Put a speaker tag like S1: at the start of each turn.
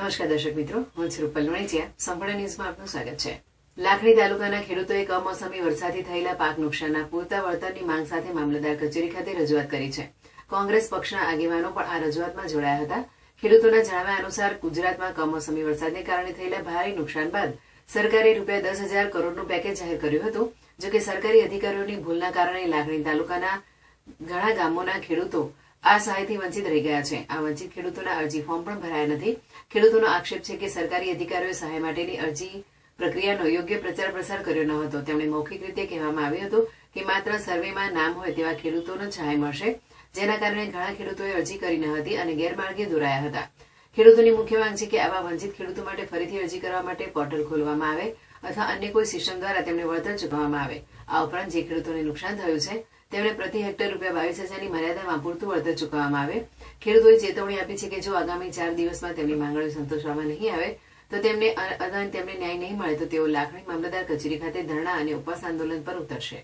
S1: નમસ્કાર દર્શક મિત્રો, હું છું રૂપલ સંપૂર્ણ ન્યૂઝમાં આપનું સ્વાગત છે. લાખણી તાલુકાના ખેડૂતોએ કમોસમી વરસાદથી થયેલા પાક નુકસાનના પૂરતા વળતરની માંગ સાથે મામલતદાર કચેરી ખાતે રજૂઆત કરી છે. કોંગ્રેસ પક્ષના આગેવાનો પણ આ રજૂઆતમાં જોડાયા હતા. ખેડૂતોના જણાવ્યા અનુસાર, ગુજરાતમાં કમોસમી વરસાદને કારણે થયેલા ભારે નુકસાન બાદ સરકારે રૂપિયા દસ હજાર કરોડનું પેકેજ જાહેર કર્યું હતું, જોકે સરકારી અધિકારીઓની ભૂલના કારણે લાખણી તાલુકાના ઘણા ગામોના ખેડૂતો આ સહાયથી વંચિત રહી ગયા છે. આ વંચિત ખેડૂતોના અરજી ફોર્મ પણ ભરાયા નથી. ખેડૂતોનો આક્ષેપ છે કે સરકારી અધિકારીઓએ સહાય માટેની અરજી પ્રક્રિયાનો યોગ્ય પ્રચાર પ્રસાર કર્યો ન હતો. તેમણે મૌખિક રીતે કહેવામાં આવ્યું હતું કે માત્ર સર્વેમાં નામ હોય તેવા ખેડૂતોને સહાય મળશે, જેના કારણે ઘણા ખેડૂતોએ અરજી કરી ન હતી અને ગેરમાર્ગે દોરાયા હતા. ખેડૂતોની મુખ્ય માંગ છે કે આવા વંચિત ખેડૂતો માટે ફરીથી અરજી કરવા માટે પોર્ટલ ખોલવામાં આવે અથવા અન્ય કોઈ સિસ્ટમ દ્વારા તેમને વળતર ચૂકવવામાં આવે. આ ઉપરાંત જે ખેડૂતોને નુકસાન થયું છે તેમને પ્રતિ હેક્ટર રૂપિયા બાવીસ હજારની મર્યાદામાં પૂરતું વળતર ચૂકવવામાં આવે. ખેડૂતોએ ચેતવણી આપી છે કે જો આગામી ચાર દિવસમાં તેમની માંગણીઓ સંતોષવામાં નહીં આવે, તો તેમને અદાન તેમને ન્યાય નહીં મળે તો તેઓ લાખણી મામલતદાર કચેરી ખાતે ધરણા અને ઉપવાસ આંદોલન પર ઉતરશે.